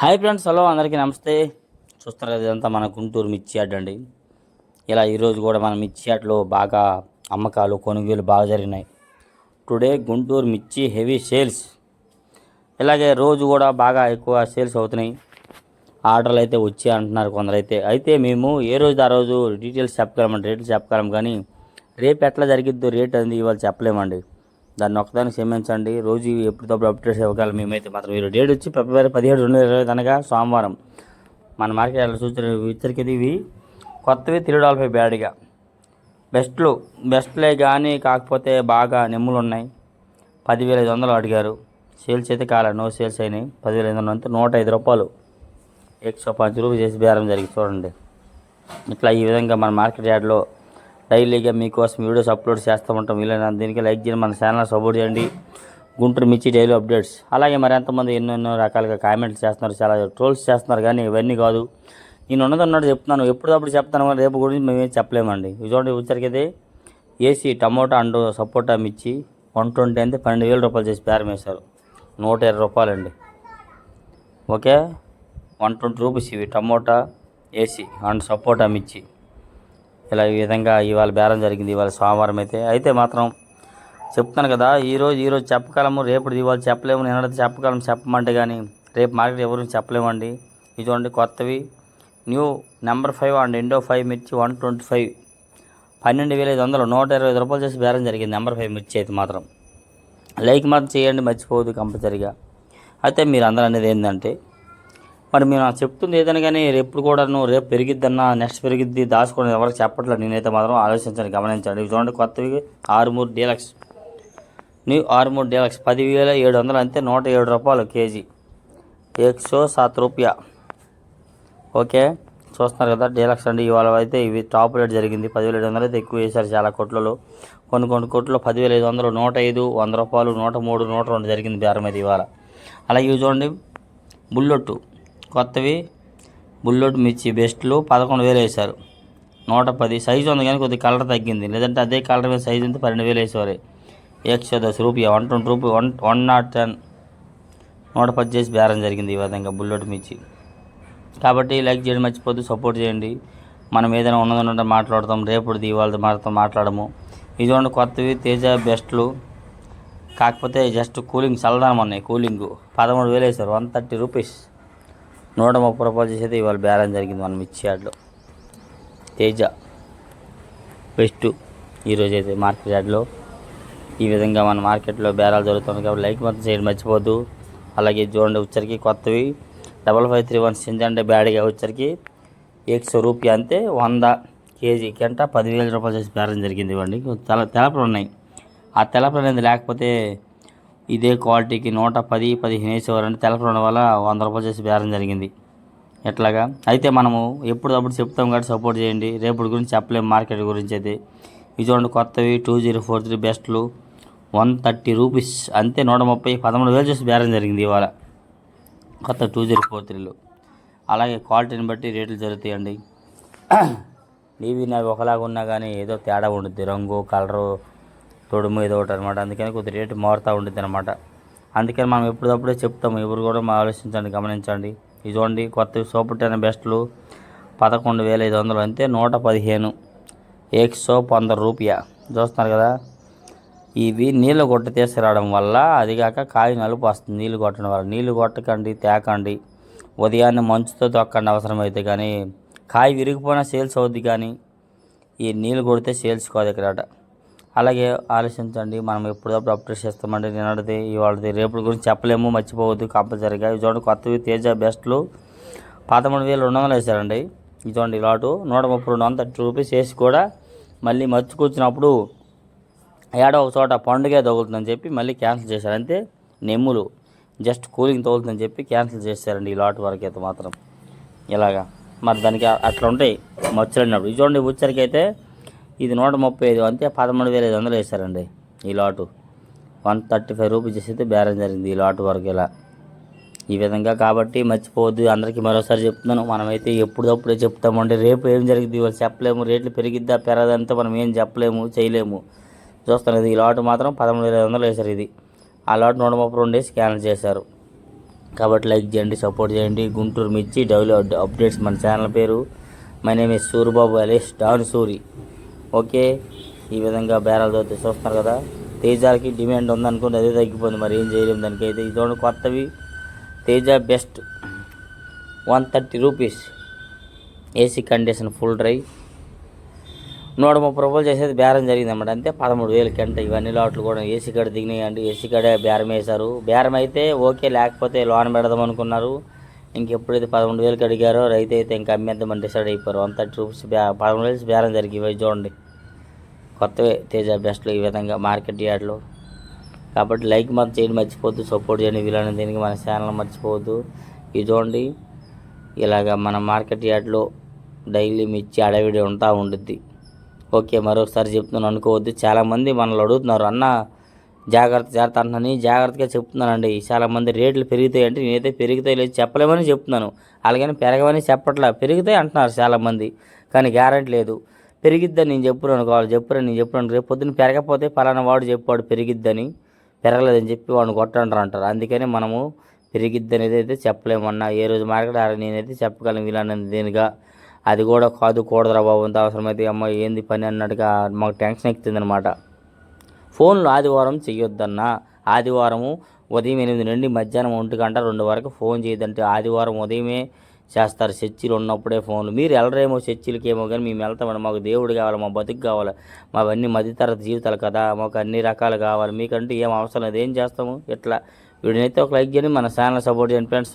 Hi friends hello అందరికీ నమస్తే. చూస్తున్నారు కదా ఇదంతా మన గుంటూరు మిర్చి ఆట అండి. ఇలా ఈరోజు కూడా మన మిర్చి ఆటలో బాగా అమ్మకాలు కొనుగోలు బాగా జరిగినాయి. టుడే గుంటూరు మిర్చి హెవీ సేల్స్. ఇలాగే రోజు కూడా బాగా ఎక్కువ సేల్స్ అవుతున్నాయి. ఆర్డర్లు అయితే వచ్చాయి అంటున్నారు కొందరైతే. అయితే మేము ఏ రోజు ఆ రోజు డీటెయిల్స్ చెప్పగలమండి రేట్లు చెప్పగలం కానీ రేపు ఎట్లా జరిగిద్దో రేట్ అనేది ఇవాళ చెప్పలేమండి. దాన్ని ఒక్కదాన్ని క్షమించండి. రోజు ఎప్పటికప్పుడు అప్డేట్స్ ఇవ్వగలం మేమైతే మాత్రం మీరు డేట్ వచ్చి ఫిబ్రవరి పదిహేడు రెండు వేల ఇరవై అనగా సోమవారం. మన మార్కెట్ సూచన చూసిన ఇవి. కొత్తవి త్రీ డాల్ఫై బ్యాడ్గా. బెస్ట్లు బెస్ట్లే కానీ కాకపోతే బాగా నెమ్ములు ఉన్నాయి పదివేల ఐదు వందలు అడిగారు. సేల్స్ అయితే కాలే నో సేల్స్ అయినాయి. పదివేల ఐదు వందలు అంతా నూట ఐదు రూపాయలు. ఎక్స్ట్రా పంచ్ రూపాయలు చేసి బేరం జరిగి చూడండి. ఇట్లా ఈ విధంగా మన మార్కెట్ యార్డ్లో డైలీగా మీకోసం వీడియోస్ అప్లోడ్ చేస్తూ ఉంటాం. వీలైన దీనికి లైక్ చేయండి మన ఛానల్ సపోర్ట్ చేయండి. గుంటూరు మిర్చి డైలీ అప్డేట్స్. అలాగే మరి ఎంతమంది ఎన్నో ఎన్నో రకాలుగా కామెంట్స్ చేస్తున్నారు చాలా ట్రోల్స్ చేస్తున్నారు కానీ ఇవన్నీ కాదు. నేను ఉన్నదన్నట్టు చెప్తున్నాను ఎప్పుడప్పుడు చెప్తాను కానీ రేపు గురించి మేమేం చెప్పలేమండి. ఇది చూడండి వచ్చరికైతే ఏసీ టమోటా అండ్ సపోటా మిర్చి వన్ ట్వంటీ అంటే పన్నెండు వేల రూపాయలు చేసి ప్రారంభిస్తారు వేశారు. నూట ఇరవై రూపాయలండి. ఓకే? వన్ ట్వంటీ రూపీస్ ఇవి టమోటా ఏసీ అండ్ సపోటా మిర్చి. ఇలా ఈ విధంగా ఇవాళ బేరం జరిగింది ఇవాళ సోమవారం అయితే. అయితే మాత్రం చెప్తాను కదా ఈరోజు ఈరోజు చెప్పగలము రేపు ఇవాళ చెప్పలేము నేను చెప్పగలం చెప్పమంటే కానీ రేపు మార్కెట్ ఎవరు చెప్పలేమండి. ఇది చూడండి కొత్తవి. New number five and Indo five మిర్చి వన్ ట్వంటీ ఫైవ్. పన్నెండు వేల ఐదు వందలు నూట ఇరవై ఐదు రూపాయలు చేసి బేరం జరిగింది నెంబర్ ఫైవ్ మిర్చి అయితే మాత్రం. లైక్ మాత్రం చేయండి మర్చిపోవద్దు కంపల్సరీగా. అయితే మీరు అందరూ అనేది ఏంటంటే మరి మీరు నాకు చెప్తుంది ఏదైనా కానీ రేపు కూడా నువ్వు రేపు పెరిగిద్దన్నా నెక్స్ట్ పెరిగిద్ది దాచుకోవడం ఎవరికి చెప్పట్లేదు. నేనైతే మాత్రం ఆలోచించండి గమనించండి. ఇవి చూడండి కొత్తవి ఆరు మూడు డీలక్స్. న్యూ ఆరు మూడు డీలక్స్ పదివేల ఏడు వందలు అంతే నూట ఏడు రూపాయలు కేజీ. ఎక్సో సాత్ రూపాయ. ఓకే చూస్తున్నారు కదా డీలక్స్ అండి. ఇవాళ అయితే ఇవి టాప్ రేట్ జరిగింది. పదివేల ఏడు వందలు అయితే ఎక్కువ వేశారు చాలా కోట్లలో. కొన్ని కొన్ని కోట్లలో పదివేల ఐదు వందలు నూట ఐదు వంద రూపాయలు నూట మూడు నూట రెండు జరిగింది బేరం అయితే ఇవాళ. అలాగే ఇవి చూడండి బుల్లొట్టు కొత్తవి. బుల్లెట్ మిర్చి బెస్ట్లు పదకొండు వేలు వేశారు. నూట పది సైజు ఉంది కానీ కొద్దిగా కలర్ తగ్గింది. లేదంటే అదే కలర్ మీద సైజు ఉంటే పన్నెండు వేలు వేసేవారు. ఏక్షో దశ రూపాయ one twenty rupee one one naught ten. నూట పది చేసి బేరం జరిగింది ఈ విధంగా బుల్లెట్ మిర్చి. కాబట్టి లైక్ చేయడం మర్చిపోద్దు సపోర్ట్ చేయండి. మనం ఏదైనా ఉన్నది ఉన్నట్టు మాట్లాడతాం రేపుది ఇవాళ మాతో మాట్లాడము. ఇది చూడండి కొత్తవి తేజ బెస్ట్లు. కాకపోతే జస్ట్ కూలింగ్ చల్లదనం ఉన్నాయి కూలింగ్. పదమూడు వేలు వేశారు వన్ థర్టీ రూపీస్. నూట ముప్పై రూపాయలు చేసేది ఇవాళ బేరం జరిగింది మనం మిర్చి యార్డ్లో తేజ బెస్ట్ ఈరోజు అయితే మార్కెట్ యార్డ్లో ఈ విధంగా మన మార్కెట్లో బేరాలు జరుగుతుంది కాబట్టి లైక్ మాత్రం చేయడం మర్చిపోద్దు అలాగే చూడండి వచ్చరికి కొత్తవి. డబల్ ఫైవ్ త్రీ వన్ సింజండే బ్యాడ్గా వచ్చరికి ఏక్సో రూపాయ అంతే వంద కేజీ కంట పదివేల రూపాయలు చేసి బేరం జరిగింది ఇవ్వండి. తెల తెలపలు ఉన్నాయి. ఆ తెలపలు అనేది లేకపోతే ఇదే క్వాలిటీకి నూట పది పదిహేను వేసేవారని తెలపడం వల్ల వంద రూపాయలు చేసి బేరం జరిగింది. ఎట్లాగా? అయితే మనము ఎప్పుడప్పుడు చెప్తాం కాబట్టి సపోర్ట్ చేయండి. రేపటి గురించి చెప్పలేము మార్కెట్ గురించి అయితే. ఇది చూడండి కొత్తవి టూ జీరో ఫోర్ త్రీ బెస్ట్లు. వన్ థర్టీ రూపీస్ అంతే నూట ముప్పై పదమూడు వేలు చేసి బేరం జరిగింది ఇవాళ. కొత్త టూ జీరో ఫోర్ త్రీలు. అలాగే క్వాలిటీని బట్టి రేట్లు జరుగుతాయండి. నీవి నావి ఒకలాగా ఉన్నా కానీ ఏదో తేడా ఉంటుంది రంగు కలరు తొడుము ఏదో ఒకటి అనమాట అందుకని కొద్ది రేటు మారుతూ ఉంటుంది అనమాట అందుకని మనం ఎప్పుడప్పుడే చెప్తాము ఎవరు కూడా మా ఆలోచించండి గమనించండి. ఇది చూడండి కొత్త సూపర్ టెన్ బెస్ట్లు పదకొండు వేల ఐదు వందలు అంతే నూట పదిహేను. ఏక్ సోప్ వంద రూపాయ. చూస్తున్నారు కదా ఇవి నీళ్ళు కొట్టి తీసుకురావడం వల్ల అది కాక కాయ నలుపు వస్తుంది నీళ్ళు కొట్టడం వల్ల. నీళ్ళు కొట్టకండి తేకండి. ఉదయాన్నే మంచుతో తొక్కండి అవసరమైతే కానీ కాయ విరిగిపోయినా సేల్స్ అవుద్ది కానీ ఈ నీళ్ళు కొడితే సేల్స్ కాదు ఇక్కడ అలాగే ఆలోచించండి మనం ఎప్పుడప్పుడు అప్డేట్ చేస్తామండి నిన్నటిది ఇవాళది రేపటి గురించి చెప్పలేము మర్చిపోవద్దు కంపల్సరీగా ఇవి చూడండి కొత్తవి తేజ బెస్ట్లు పదమూడు వేలు రెండు వందలు వేశారండి. ఇది చూడండి లాటు నూట ముప్పై రెండు వందల థర్టీ రూపీస్ వేసి కూడా మళ్ళీ మర్చికొచ్చినప్పుడు ఏడో ఒక చోట పండుగ తగులుతుందని చెప్పి మళ్ళీ క్యాన్సిల్ చేశారు. అంతే నెమ్ములు. జస్ట్ కూలింగ్ తగులుతుందని చెప్పి క్యాన్సిల్ చేశారండి ఈ లాట్ వరకు అయితే మాత్రం. ఇలాగా. మరి దానికి అట్లా ఉంటాయి మచ్చలైనప్పుడు ఇది చూడండి ఉచ్చరికైతే అయితే ఇది నూట ముప్పై ఐదు అంతే పదమూడు వేల ఐదు వందలు వేశారండి ఈ lot. One thirty five rupees అయితే బేరం జరిగింది ఈ లాటు వరకు ఇలా. ఈ విధంగా కాబట్టి మర్చిపోవద్దు. అందరికీ మరోసారి చెప్తున్నాను మనమైతే ఎప్పుడప్పుడే చెప్తామండి రేపు ఏం జరిగింది ఇవాళ చెప్పలేము రేట్లు పెరిగిద్దా పెరగదంతా మనం ఏం చెప్పలేము చేయలేము. చూస్తాను ఇది ఈ లాట్ మాత్రం పదమూడు వేల ఐదు వందలు వేశారు ఇది. ఆ లాట్ నూట ముప్పై రెండు వేసి క్యాన్సిల్ చేశారు. కాబట్టి లైక్ చేయండి సపోర్ట్ చేయండి. గుంటూరు మిర్చి డైలీ అప్డేట్స్ మన ఛానల్ పేరు. మై నేమ్ ఇస్ సూరిబాబు అలేష్ డాన్ సూరి ఓకే ఈ విధంగా బేరాలతో చూస్తున్నారు కదా. తేజాకి డిమాండ్ ఉందనుకోండి అదే తగ్గిపోయింది మరి ఏం చేయలేము దానికైతే. ఇది కొత్తవి. Teja best one thirty rupees. AC condition full dry. నూట ముప్పై రూపాయలు చేసేది బేరం జరిగిందన్నమాట. అంటే అంతే పదమూడు వేలు కంటే ఇవన్నీ లాట్లు కూడా ఏసీ కాడ దిగినాయి అండి. ఏసీ కాడే బేరం వేశారు బేరం అయితే ఓకే లేకపోతే లోన్ పెడదాం అనుకున్నారు ఇంకెప్పుడైతే పదమూడు వేలకి అడిగారో రైతు అయితే ఇంకా అమ్మేద్దామని డిసైడ్ అయిపోయారు. వన్ థర్టీ రూపీస్ పదమూడు వేలు బేరం జరిగి ఇవి చూడండి. కొత్తవే తేజ బెస్ట్లు ఈ విధంగా మార్కెట్ యార్డ్లో. కాబట్టి లైక్ మాత్రం చేయడం మర్చిపోద్దు సపోర్ట్ చేయండి. వీలైన దీనికి మన ఛానల్ మర్చిపోవద్దు. ఇది చూడండి. ఇలాగ మన మార్కెట్ యార్డ్లో డైలీ మిర్చి అడవిడి ఉంటా ఉండుద్ది. ఓకే మరొకసారి చెప్తున్నాను అనుకోవద్దు. చాలామంది మనల్ని అడుగుతున్నారు అన్న జాగ్రత్త జాగ్రత్త అంటున్నాను. జాగ్రత్తగా చెప్తున్నానండి. చాలామంది రేట్లు పెరుగుతాయి అంటే నేనైతే పెరుగుతాయి లేదు చెప్పలేమని చెప్తున్నాను. అలాగని పెరగమని చెప్పట్లా. పెరుగుతాయి అంటున్నారు చాలామంది కానీ గ్యారంటీ లేదు. పెరిగిద్దని నేను చెప్పున్నాను కావాలి చెప్పురా నేను చెప్పును రేపు పొద్దున్న పెరగకపోతే పలానా వాడు చెప్పాడు పెరిగిద్దని. పెరగలేదని చెప్పి వాడిని కొట్టంటారు అంటారు. అందుకని మనము పెరిగిద్ది అనేది అయితే చెప్పలేమన్నా ఏ రోజు మార్కెట్ ఆ నేనైతే చెప్పగలను వీలన్నది దీనిగా అది కూడా కాదు కూడదురా బాబు అంత అవసరమైతే అమ్మ ఏంది పని అన్నట్టుగా మాకు టెన్షన్ ఎక్కుతుంది అనమాట ఫోన్లు ఆదివారం చేయొద్దన్నా ఆదివారము ఉదయం ఎనిమిది నుండి మధ్యాహ్నం ఒంటి గంట రెండు వరకు ఫోన్ చేయదంటే ఆదివారం ఉదయమే చేస్తారు. చర్చిలు ఉన్నప్పుడే ఫోన్లు. మీరు వెళ్ళరేమో చర్చిలకి ఏమో కానీ మేము వెళ్తామండి మాకు దేవుడు కావాలి మా బతుకు కావాలి మావన్నీ మధ్యతరగతి జీవితాలు కదా మాకు అన్ని రకాలు కావాలి మీకంటూ ఏం అవసరం లేదు. ఏం చేస్తాము? ఇట్లా. వీడినైతే ఒక లైక్ చేయండి మన ఛానల్ సపోర్ట్ చేయండి ఫ్రెండ్స్.